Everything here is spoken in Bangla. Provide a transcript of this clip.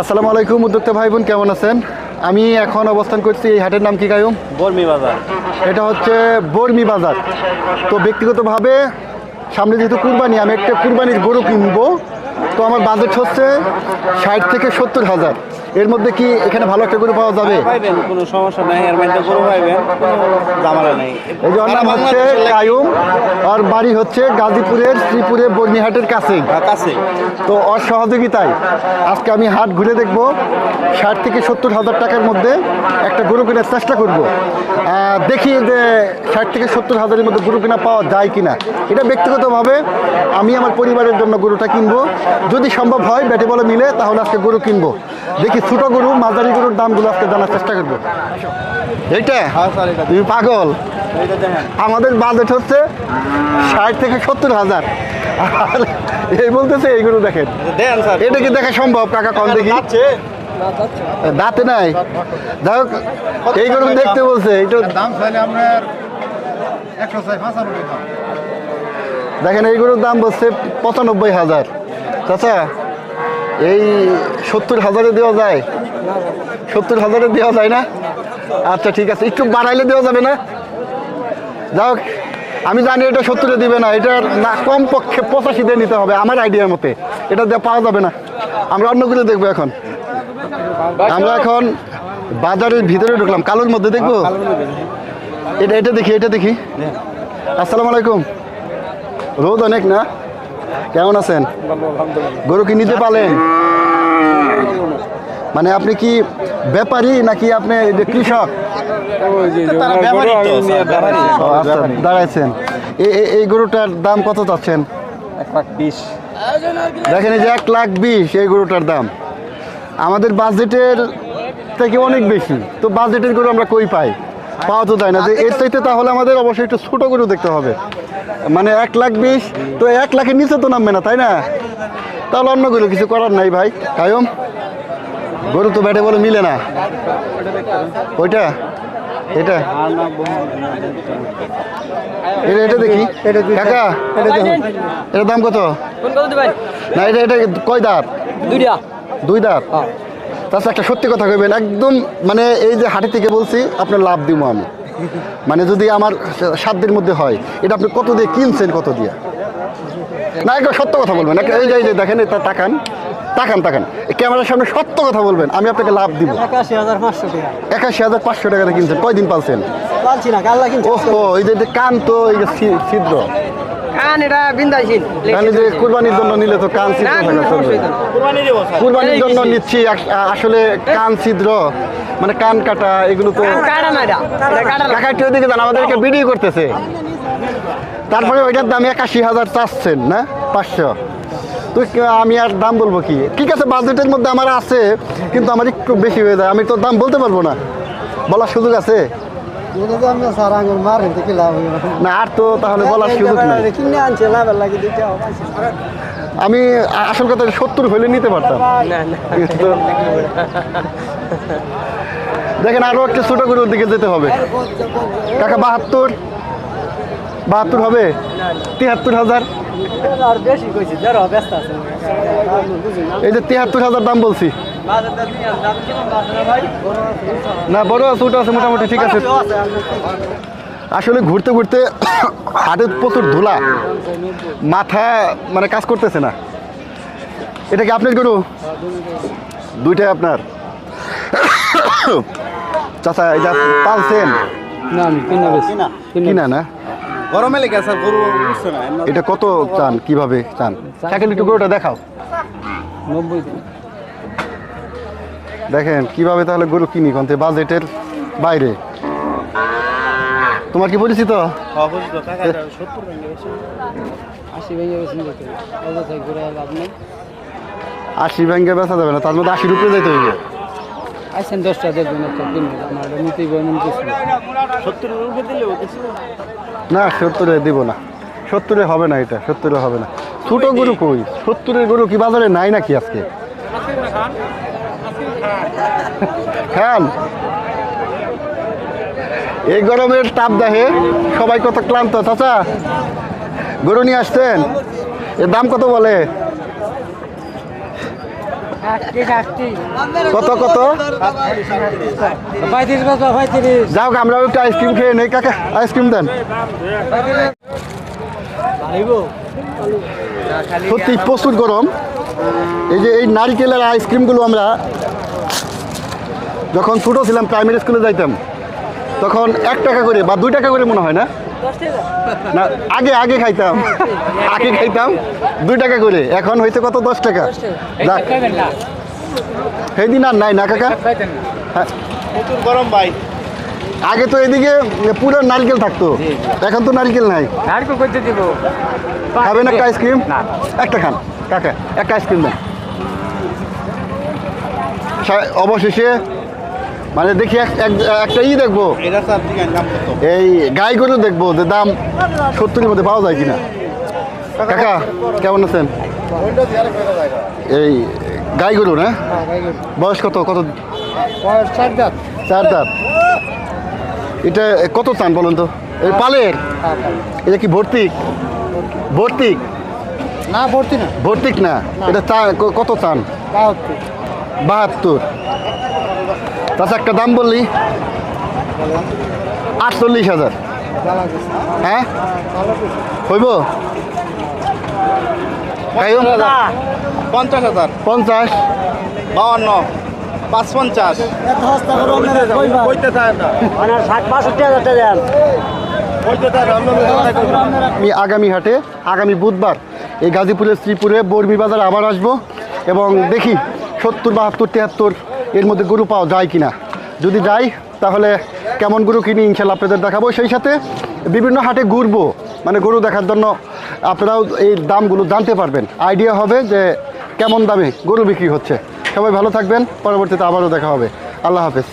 আসসালামু আলাইকুম উদ্যোক্তা ভাই বোন কেমন আছেন? আমি এখন অবস্থান করছি এই হাটের নাম কি কায়ুম? বর্মি বাজার। এটা হচ্ছে বর্মি বাজার। তো ব্যক্তিগতভাবে সামনে যেহেতু কুরবানি আমি একটা কুরবানির গরু কিনবো। তো আমার বাজেট হচ্ছে ষাট থেকে সত্তর হাজার। এর মধ্যে কি এখানে ভালো একটা গরু পাওয়া যাবে? পাইবেন কোনো সমস্যা নাই এর মধ্যে গরু পাইবেন কোনো ঝামেলা নেই। এই যে ওর নাম হচ্ছে কায়ুম আর বাড়ি হচ্ছে গাজীপুরের শ্রীপুরে বর্নিহাটের কাছেই কাছে। তো ওর সহযোগিতায় আজকে আমি হাট ঘুরে দেখব ষাট থেকে সত্তর হাজার টাকার মধ্যে একটা গরু কেনার চেষ্টা করব। আহ, দেখি যে ষাট থেকে সত্তর হাজারের মধ্যে গরু কেনা পাওয়া যায় কিনা। এটা ব্যক্তিগতভাবে আমি আমার পরিবারের জন্য গরুটা কিনবো। যদি সম্ভব হয় ব্যাটে বলে মিলে তাহলে আজকে গরু কিনবো। দেখি ছোটো গরু মাঝারি গরুর দামগুলো আজকে জানার চেষ্টা করব। এইটা? হ্যাঁ স্যার এটা তুমি পাগল। আমাদের বাজেট হচ্ছে ষাট থেকে সত্তর হাজার। আর এই বলতেছে এইগুলো দেখেন। এটা দেন স্যার। এটা কি দেখা সম্ভব? টাকা কম দেখি। দাঁতে নাই। যাই হোক এইগুলো দেখতে বলছে এটা দাম চাইলে আপনার একশো দাম। দেখেন এইগুলোর দাম বলছে পঁচানব্বই হাজার। চাচা এই সত্তর হাজারে দেওয়া যায়। সত্তর হাজারে দেওয়া যায় না? আচ্ছা ঠিক আছে। একটু বাড়াইলে দেওয়া যাবে না? যাক আমি জানি এটা সত্তরে দিবে না। এটা না কমপক্ষে পঁচাশি দিয়ে নিতে হবে আমার আইডিয়ার মতে। এটা পাওয়া যাবে না। আমরা অন্য অন্যগুলো দেখব এখন। আমরা এখন বাজারের ভিতরে ঢুকলাম। কালোর মধ্যে দেখব? এটা এটা দেখি এটা দেখি। আসসালামু আলাইকুম। রোদ অনেক না? কেমন আছেন? গরু কি নিতে পারলেন? মানে আপনি কি ব্যাপারী নাকি আপনি কৃষক? আচ্ছা দাঁড়াইছেন। এই- গরুটার দাম কত চাচ্ছেন? দেখেন এই যে এক লাখ বিশ এই গরুটার দাম। আমাদের বাজেটের থেকে অনেক বেশি। তো বাজেটের গরু আমরা কই পাই? পাওয়া তো যায় না। যে এর চাইতে তাহলে আমাদের অবশ্যই একটু ছোটো গরু দেখতে হবে। মানে এক লাখ বিশ তো এক লাখের নিচে তো নামবে না তাই না? তাহলে অন্যগুলো কিছু করার নাই ভাই। কায়ম গরু তো ব্যাটে বলে মিলে না। ওইটা? এটা? এটা এটা দেখি। কাকা দাম কত? না এটা এটা কয় দাঁত? দুই দাঁত? তাছাড়া একটা সত্যি কথা কইবেন একদম মানে এই যে হাটে থেকে বলছি আপনার লাভ দিব আমি। মানে যদি আমার সাধ্যের মধ্যে হয় এটা আপনি কত দিয়ে কিনছেন কত দিয়ে? না একবার সত্য কথা বলবেন। এই যে এই যে দেখেন এটা তাকান তাকান তাকান। ক্যামেরার সামনে সত্য কথা বলবেন আমি আপনাকে লাভ দিব। একাশি হাজার পাঁচশো টাকা। কিনছেন কয়দিন পালছেন? ও এই যে যে কান তো এই যে ছিদ্র। কান এটা বিন্দাইছিল তাহলে যে কুরবানির জন্য নিলে তো কান ছিদ্র থাকা চলবে না। কুরবানি দেবো স্যার কুরবানির জন্য নিচ্ছি আসলে কান ছিদ্র মানে কান কাটা এগুলো তো কাটা না এটা কাকা একটু ওইদিকে যান আমাদেরকে ভিডিও করতেছে। তারপরে ওইটার দাম একাশি হাজার চাচ্ছেন না? পাঁচশো। তুই আমি আর দাম বলব কি? ঠিক আছে বাজেটের মধ্যে আমার আছে কিন্তু আমার একটু বেশি হয়ে যায়। আমি তো দাম বলতে পারব না। বলার সুযোগ আছে? না আর তো তাহলে বলার সুযোগ নেই আমি আসল কথা সত্তর হলে নিতে পারতাম দেখেন আরও একটা ছোট গরুর দিকে যেতে হবে কাকা বাহাত্তর বাহাত্তর হবে তিয়াত্তর হাজার আর বেশি কইছি যারা ব্যস্ত আছে এই যে তিয়াত্তর হাজার দাম বলছি আছে না বড় ছোট আছে মোটামুটি ঠিক আছে। আসলে ঘুরতে ঘুরতে হাতে প্রচুর ধুলা। মাথা মানে কাজ করতেছে না। এটা কি আপনার গরু? দুইটাই আপনার। চাচা এটা পালছেন? না আমি না কিনা? না? গরমে লেগে স্যার গরু এটা কত চান? কীভাবে চান? সাইকেল একটু গরুটা দেখাও। নব্বই। দেখেন কীভাবে তাহলে গরু কিনি কোনতে বাজেটের বাইরে? তোমার কি পরিচিত? হ্যাঁ, বুঝলো, কাকা, এটা 70 ভেঙে গেছে। আশি ব্যাংকে বেচা যাবে না তার মধ্যে আশি উপরে যেতে হইবে। আইসেন দশটা দেখবেন একটা কিনবে আমার এটা নিতেই এমন কিছু না। 70 এর উপরে দিলেও কিছু? না সত্তরে দিব না। সত্তরে হবে না এটা সত্তরে হবে না। ছোট গরু কই? সত্তরের গরু কি বাজারে নাই নাকি আজকে? খান এই গরমের তাপ দেখে সবাই কত ক্লান্ত চাচা? গরু নিয়ে আসছেন? এর দাম কত বলে? কত কত? যাও গো, আমরাও একটু আইসক্রিম খেয়ে নেই। কাকা আইসক্রিম দেন। সত্যি প্রচুর গরম। এই যে এই নারিকেলের আইসক্রিমগুলো আমরা যখন ছোটো ছিলাম প্রাইমারি স্কুলে যাইতাম তখন এক টাকা করে বা দুই টাকা করে মনে হয় না? না আগে আগে খাইতাম আগে খাইতাম। দুই টাকা করে এখন হয়েছে কত? দশ টাকা। যাক সেই দিন আর নাই না কাকা? হ্যাঁ। গরম ভাই। আগে তো এদিকে পুরো নারকেল থাকতো এখন তো নারকেল নাই। নারকেল করতে দিব? খাবেন একটা আইসক্রিম একটা খান কাকা একটা আইসক্রিম দেন। অবশেষে মানে দেখি এক- এক- একটা ই দেখব। এই গাই গরু দেখব যে দাম সত্তরের মধ্যে পাওয়া যায় কিনা। কাকা কেমন আছেন? এই গাই গরু না? বয়স কত? কত? চার দাঁত। এটা কত চান বলুন তো? এই পালের? এটা কি ভর্তিক ভর্তিক না ভর্তি না। ভর্তিক না? এটা কত চান? বাহাত্তর। বাহাত্তর। তাছাড়া একটা দাম বললি। আটচল্লিশ হাজার। হ্যাঁ? হইব? পঞ্চাশ হাজার। পঞ্চাশ। বাউান্ন পাঁচ পঞ্চাশ। আমি আগামী হাটে আগামী বুধবার এই গাজীপুরের শ্রীপুরে বর্মি বাজার আবার আসব এবং দেখি সত্তর বাহাত্তর তিয়াত্তর এর মধ্যে গরু পাওয়া যায় কিনা? যদি যাই তাহলে কেমন গরু কিনি ইনশাল্লাহ আপনাদের দেখাবো। সেই সাথে বিভিন্ন হাটে ঘুরবো মানে গরু দেখার জন্য আপনারাও এই দামগুলো জানতে পারবেন। আইডিয়া হবে যে কেমন দামে গরু বিক্রি হচ্ছে। সবাই ভালো থাকবেন, পরবর্তীতে আবারও দেখা হবে। আল্লাহ হাফেজ।